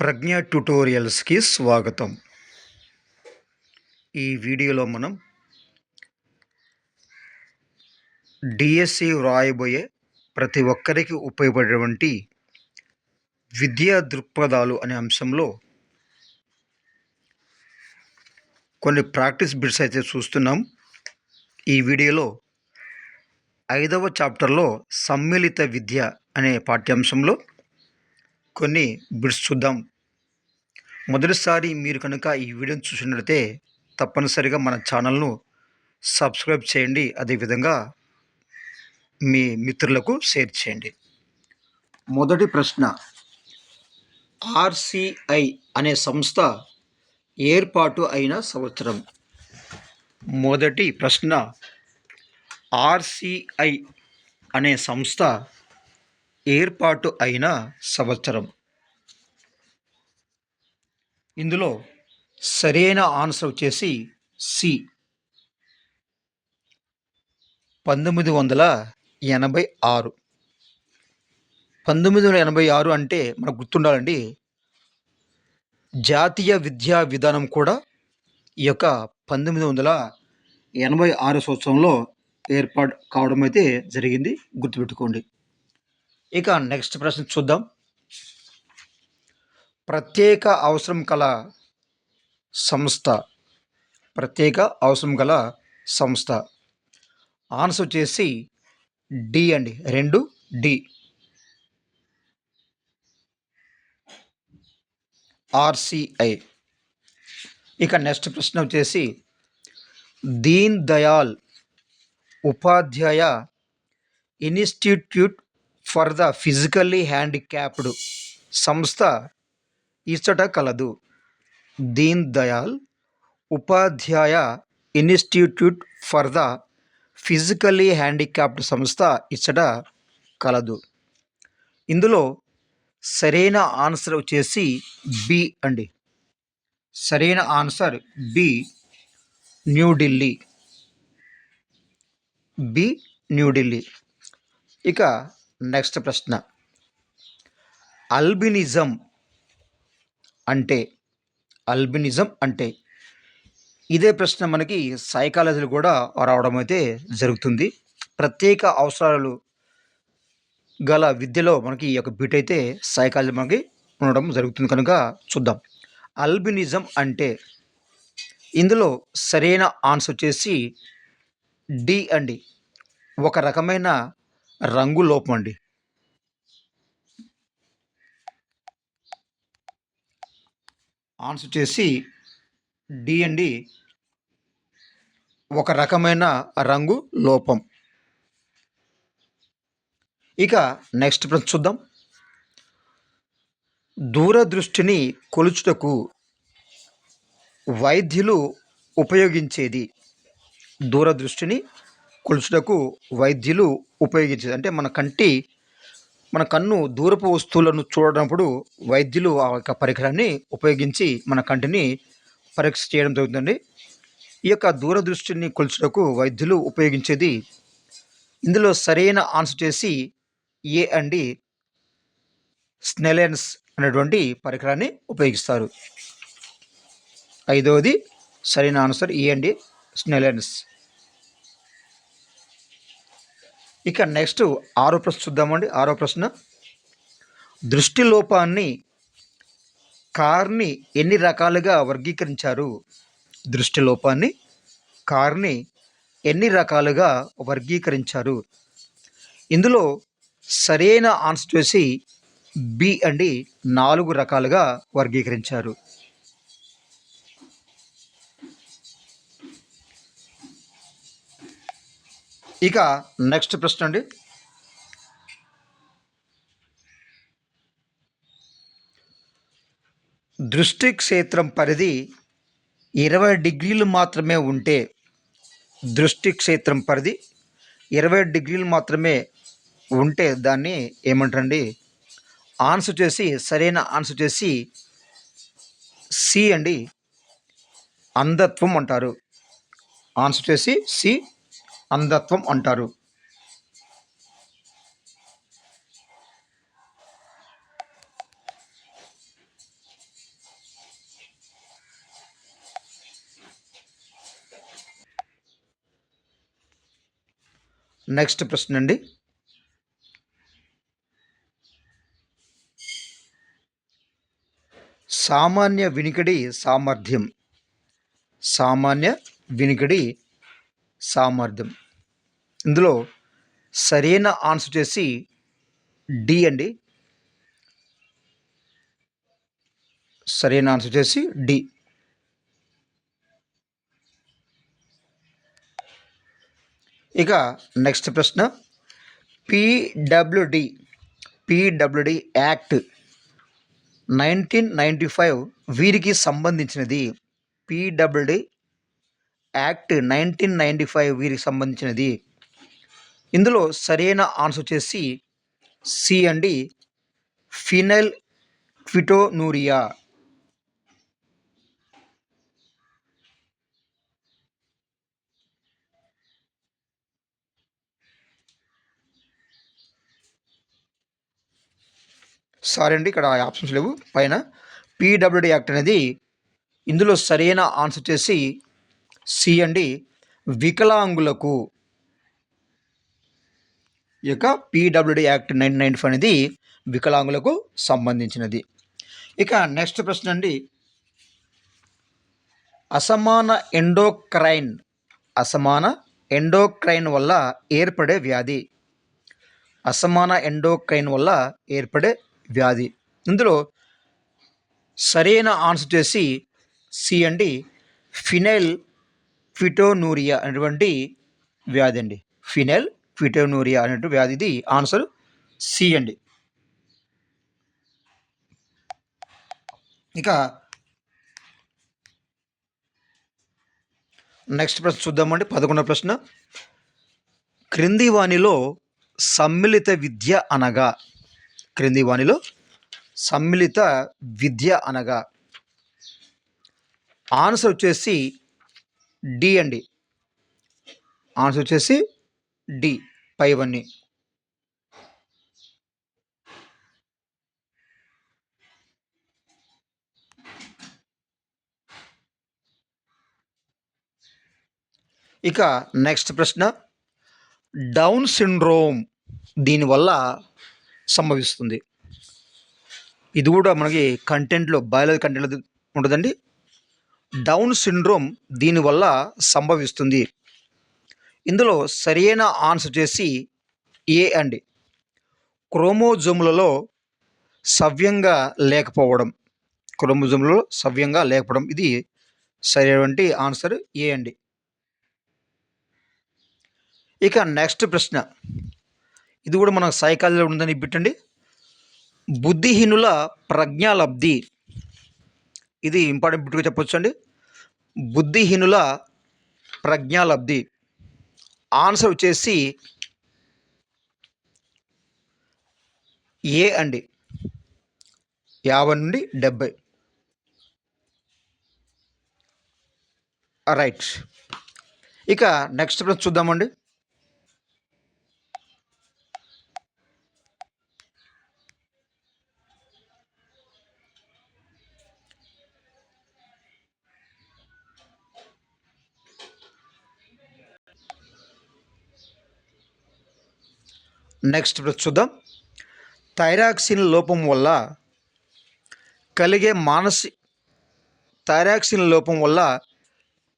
ప్రజ్ఞ ట్యుటోరియల్స్కి స్వాగతం. ఈ వీడియోలో మనం డిఎస్సి వ్రాయబోయే ప్రతి ఒక్కరికి ఉపయోగపడేటువంటి విద్యా దృక్పథాలు అనే అంశంలో కొన్ని ప్రాక్టీస్ బిట్స్ అయితే చూస్తున్నాం. ఈ వీడియోలో ఐదవ చాప్టర్లో సమ్మిళిత విద్య అనే పాఠ్యాంశంలో కొన్ని బిట్స్ చూద్దాం. మొదటిసారి మీరు కనుక ఈ వీడియోని చూసినట్లయితే తప్పనిసరిగా మన ఛానల్ను సబ్స్క్రైబ్ చేయండి. అదేవిధంగా మీ మిత్రులకు షేర్ చేయండి. మొదటి ప్రశ్న ఆర్సిఐ అనే సంస్థ ఏర్పాటు అయిన సంవత్సరం. మొదటి ప్రశ్న ఆర్సిఐ అనే సంస్థ ఏర్పాటు అయిన సంవత్సరం. ఇందులో సరైన ఆన్సర్ వచ్చేసి సి. పంతొమ్మిది వందల ఎనభై ఆరు. పంతొమ్మిది వందల ఎనభై ఆరు అంటే మనకు గుర్తుండాలండి జాతీయ విద్యా విధానం కూడా ఈ యొక్క పంతొమ్మిది వందల ఎనభై ఆరు సంవత్సరంలో ఏర్పాటు కావడం అయితే జరిగింది. గుర్తుపెట్టుకోండి. ఇక నెక్స్ట్ ప్రశ్న చూద్దాం. ప్రత్యేక అవసరం కల సంస్థ. ప్రత్యేక అవసరం గల సంస్థ. ఆన్సర్ వచ్చేసి డి అండి. రెండు డి ఆర్సిఐ ఇక నెక్స్ట్ ప్రశ్న వచ్చేసి Deen Dayal Upadhyaya institute for the physically handicapped సంస్థ ఇచ్చట కలదు. Deen Dayal Upadhyaya institute for the physically handicapped సంస్థ ఇచ్చట కలదు. ఇందులో సరైన ఆన్సర్ వచ్చేసి బి అండి. సరైన answer B New Delhi B New Delhi ఇక నెక్స్ట్ ప్రశ్న. అల్బినిజం అంటే అల్బినిజం అంటే ఇదే ప్రశ్న మనకి సైకాలజీలో కూడా రావడం అయితే జరుగుతుంది. ప్రత్యేక అవసరాలు గల విద్యలో మనకి ఈ యొక్క బిట్ అయితే సైకాలజీ మనకి ఉండడం జరుగుతుంది కనుక చూద్దాం. అల్బినిజం అంటే ఇందులో సరైన ఆన్సర్ వచ్చేసి డి అండి. ఒక రకమైన రంగు లోపం అండి. ఆన్సర్ చేసి డి అండి ఒక రకమైన రంగు లోపం. ఇక నెక్స్ట్ ప్రశ్న చూద్దాం. దూరదృష్టిని కొలుచుటకు వైద్యులు ఉపయోగించేది దూరదృష్టిని కొలుచుటకు వైద్యులు ఉపయోగించేది. అంటే మన కంటి మన కన్ను దూరపు వస్తువులను చూడనప్పుడు వైద్యులు ఆ యొక్క పరికరాన్ని ఉపయోగించి మన కంటిని పరీక్ష చేయడం జరుగుతుంది ఈ యొక్క దూరదృష్టిని కొలుచుటకు వైద్యులు ఉపయోగించేది ఇందులో సరైన ఆన్సర్ చేసి ఏ అండి స్నెలెన్స్ అనేటువంటి పరికరాన్ని ఉపయోగిస్తారు. ఐదవది సరైన ఆన్సర్ ఏ అండి స్నెలెన్స్. ఇక నెక్స్ట్ ఆరో ప్రశ్న చూద్దామండి. ఆరో ప్రశ్న. దృష్టి లోపాన్ని కార్ని ఎన్ని రకాలుగా వర్గీకరించారు? దృష్టి లోపాన్ని కార్ని ఎన్ని రకాలుగా వర్గీకరించారు? ఇందులో సరైన ఆన్సర్ చేసి బి అండి నాలుగు రకాలుగా వర్గీకరించారు. ఇక నెక్స్ట్ ప్రశ్న అండి. దృష్టి క్షేత్రం పరిధి ఇరవై డిగ్రీలు మాత్రమే ఉంటే దృష్టి క్షేత్రం పరిధి ఇరవై డిగ్రీలు మాత్రమే ఉంటే దాన్ని ఏమంటారండి? ఆన్సర్ చేసి సరైన ఆన్సర్ చేసి సి అండి. అంధత్వం అంటారు. ఆన్సర్ చేసి సి అంధత్వం అంటారు. నెక్స్ట్ ప్రశ్న అండి. సామాన్య వినికిడి సామర్థ్యం. సామాన్య వినికిడి సామర్థ్యం. ఇందులో సరైన ఆన్సర్ చేసి డి అండి. సరైన ఆన్సర్ చేసి డి. ఇక నెక్స్ట్ ప్రశ్న. P W D P W D act nineteen ninety five వీరికి సంబంధించినది. P W D act nineteen ninety five వీరికి సంబంధించినది. ఇందులో సరైన ఆన్సర్ వచ్చేసి సి అండి ఫినైల్ క్విటోనూరియా. సారీ అండి ఇక్కడ ఆప్షన్స్ లేవు. పైన పీడబ్ల్యూడి యాక్ట్ అనేది ఇందులో సరైన ఆన్సర్ చేసి సి అండి వికలాంగులకు ఇక P W D act nine nine five అనేది వికలాంగులకు సంబంధించినది. ఇక నెక్స్ట్ ప్రశ్న అండి అసమాన ఎండోక్రైన్ అసమాన ఎండోక్రైన్ వల్ల ఏర్పడే వ్యాధి. అసమాన ఎండోక్రైన్ వల్ల ఏర్పడే వ్యాధి. ఇందులో సరైన ఆన్సర్ చేసి సి అండి ఫినైల్ ఫిటోనూరియా అనేటువంటి వ్యాధి అండి. ఫినైల్ ఫిటోనూరియా అనేటువంటి వ్యాధి. ఇది ఆన్సర్ సి అండి. ఇక నెక్స్ట్ ప్రశ్న చూద్దామండి పదకొండవ ప్రశ్న. క్రింది వాణిలో సమ్మిళిత విద్య అనగా క్రింది వాణిలో సమ్మిళిత విద్య అనగా ఆన్సర్ వచ్చేసి డి అండి. ఆన్సర్ వచ్చేసి డి పైవన్నీ ఇక నెక్స్ట్ ప్రశ్న డౌన్ సిండ్రోమ్ దీనివల్ల సంభవిస్తుంది. ఇది కూడా మనకి కంటెంట్లో బయాలజీ కంటెంట్లో ఉంటుందండి. డౌన్ సిండ్రోమ్ దీనివల్ల సంభవిస్తుంది. ఇందులో సరైన ఆన్సర్ చేసి ఏ అండి? క్రోమోజోములలో సవ్యంగా లేకపోవడం. క్రోమోజోములలో సవ్యంగా లేకపోవడం. ఇది సరైనటువంటి ఆన్సర్ ఏ అండి? ఇక నెక్స్ట్ ప్రశ్న. ఇది కూడా మన సైకాలజీలో ఉందని పెట్టండి. బుద్ధిహీనుల ప్రజ్ఞాలబ్ధి. ఇది ఇంపార్టెంట్ బిట్గా చెప్పొచ్చు అండి బుద్ధిహీనుల ప్రజ్ఞాలబ్ధి. ఆన్సర్ వచ్చేసి ఏ అండి? యాభై నుండి డెబ్బై. రైట్. ఇక నెక్స్ట్ ప్రశ్న చూద్దామండి. నెక్స్ట్ చూద్దాం. థైరాక్సిన్ లోపం వల్ల కలిగే మానసి థైరాక్సిన్ లోపం వల్ల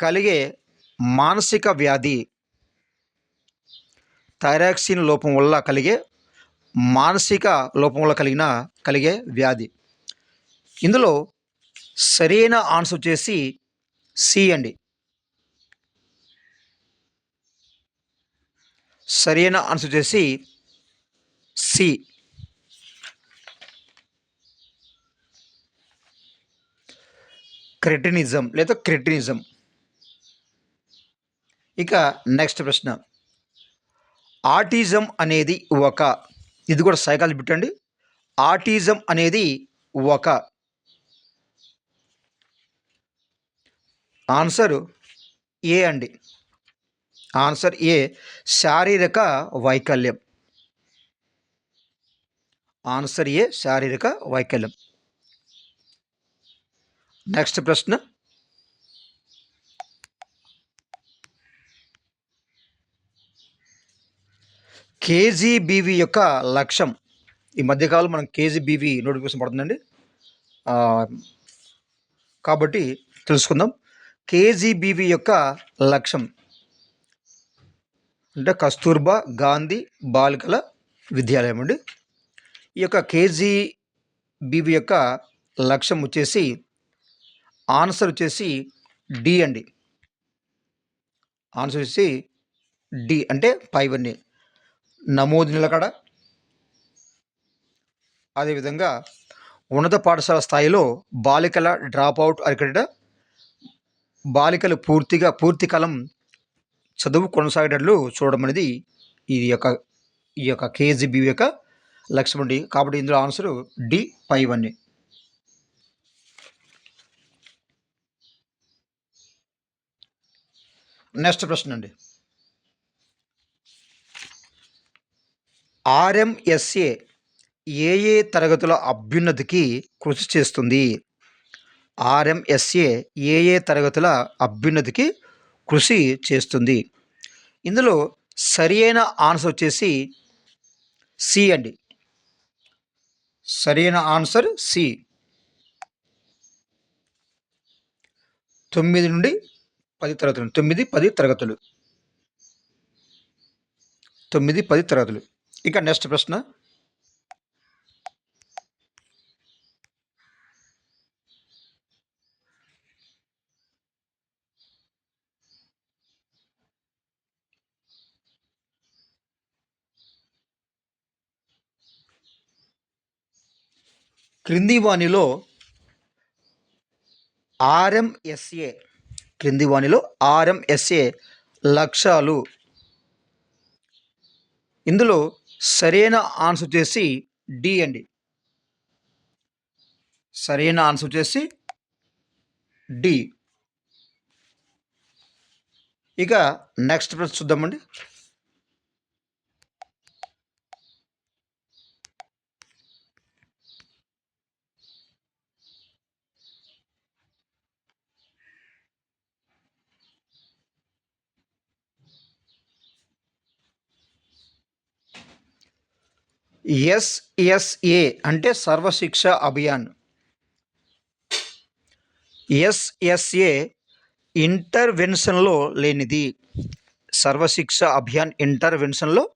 కలిగే మానసిక వ్యాధి. థైరాక్సిన్ లోపం వల్ల కలిగే మానసిక లోపం వల్ల కలిగిన కలిగే వ్యాధి. ఇందులో సరైన ఆన్సర్ వచ్చేసి సి అండి. సరైన ఆన్సర్ వచ్చేసి సి. క్రెటినిజం లేదా క్రెటినిజం. ఇక నెక్స్ట్ ప్రశ్న. ఆటిజం అనేది ఒక. ఇది కూడా సైకాలజీ పెట్టండి. ఆటిజం అనేది ఒక. ఆన్సర్ ఏ అండి? Answer A. శారీరక వైకల్యం. ఆన్సర్ ఏ శారీరక వైకల్యం. నెక్స్ట్ ప్రశ్న. కేజీబీవీ యొక్క లక్ష్యం. ఈ మధ్యకాలం మనం కేజీబీవీ నోటిఫికేషన్ పడుతుందండి. కాబట్టి తెలుసుకుందాం. కేజీబీవీ యొక్క లక్ష్యం. అంటే కస్తూర్బా గాంధీ బాలికల విద్యాలయం అండి. ఈ యొక్క కేజీ బీబీ యొక్క లక్ష్యం వచ్చేసి ఆన్సర్ వచ్చేసి డి అండి. ఆన్సర్ వచ్చేసి డి అంటే పైవన్నీ. నమోదు నిలకడ అదేవిధంగా ఉన్నత పాఠశాల స్థాయిలో బాలికల డ్రాప్ అవుట్ అరికడ బాలికలు పూర్తిగా పూర్తి కాలం చదువు కొనసాగేటట్లు చూడడం అనేది ఈ యొక్క ఈ యొక్క కేజీబీ యొక్క లక్ష్మణ్ డి. కాబట్టి ఇందులో ఆన్సర్ డి ఫైవ్ అన్ని నెక్స్ట్ ప్రశ్న అండి. ఆర్ఎంఎస్ఏ ఏ ఏ తరగతుల అభ్యున్నతికి కృషి చేస్తుంది? ఆర్ఎంఎస్ఏ ఏ ఏ తరగతుల అభ్యున్నతికి కృషి చేస్తుంది? ఇందులో సరి అయిన ఆన్సర్ వచ్చేసి సి అండి. సరైన ఆన్సర్ సి. తొమ్మిది నుండి పది తరగతులు. తొమ్మిది పది తరగతులు. తొమ్మిది పది తరగతులు. ఇక నెక్స్ట్ ప్రశ్న. క్రింది వాణిలో ఆర్ఎంఎస్ఏ క్రింది వాణిలో ఆర్ఎంఎస్ఏ లక్ష్యాలు. ఇందులో సరైన ఆన్సర్ వచ్చేసి డి అండి. సరైన ఆన్సర్ వచ్చేసి డి. ఇక నెక్స్ట్ ప్రశ్న చూద్దామండి. ఎస్ఎస్ఏ అంటే సర్వశిక్ష అభియాన్. ఎస్ఎస్ఏ ఇంటర్వెన్షన్లో లేనిది. సర్వశిక్ష అభియాన్ ఇంటర్వెన్షన్లో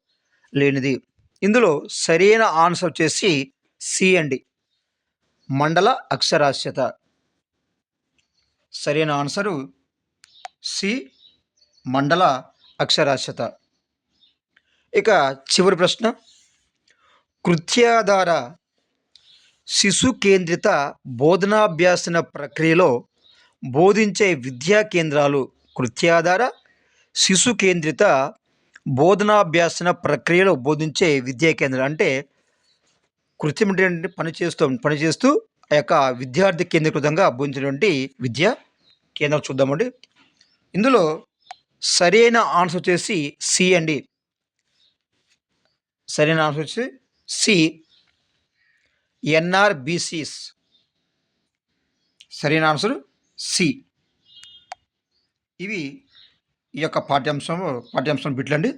లేనిది. ఇందులో సరైన ఆన్సర్ వచ్చేసి సి అండి. మండల అక్షరాస్యత. సరైన ఆన్సరు సి మండల అక్షరాస్యత. ఇక చివరి ప్రశ్న. కృత్యాధార శిశు కేంద్రిత బోధనాభ్యాసన ప్రక్రియలో బోధించే విద్యా కేంద్రాలు కృత్యాధార శిశు కేంద్రిత బోధనాభ్యాసన ప్రక్రియలో బోధించే విద్యా కేంద్రాలు. అంటే కృత్యం అంటే పని చేస్తూ ఆ యొక్క విద్యార్థి కేంద్రీకృతంగా బోధించినటువంటి విద్యా కేంద్రం చూద్దామండి. ఇందులో సరైన ఆన్సర్ వచ్చేసి సి అండి. సరైన ఆన్సర్ వచ్చి సి ఎన్ఆర్బిసిస్ సరైన ఆన్సర్ సి. ఇవి ఈ యొక్క పాఠ్యాంశం పాఠ్యాంశం బిట్లండి.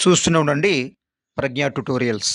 చూస్తూనే ఉండండి. ప్రజ్ఞా ట్యుటోరియల్స్.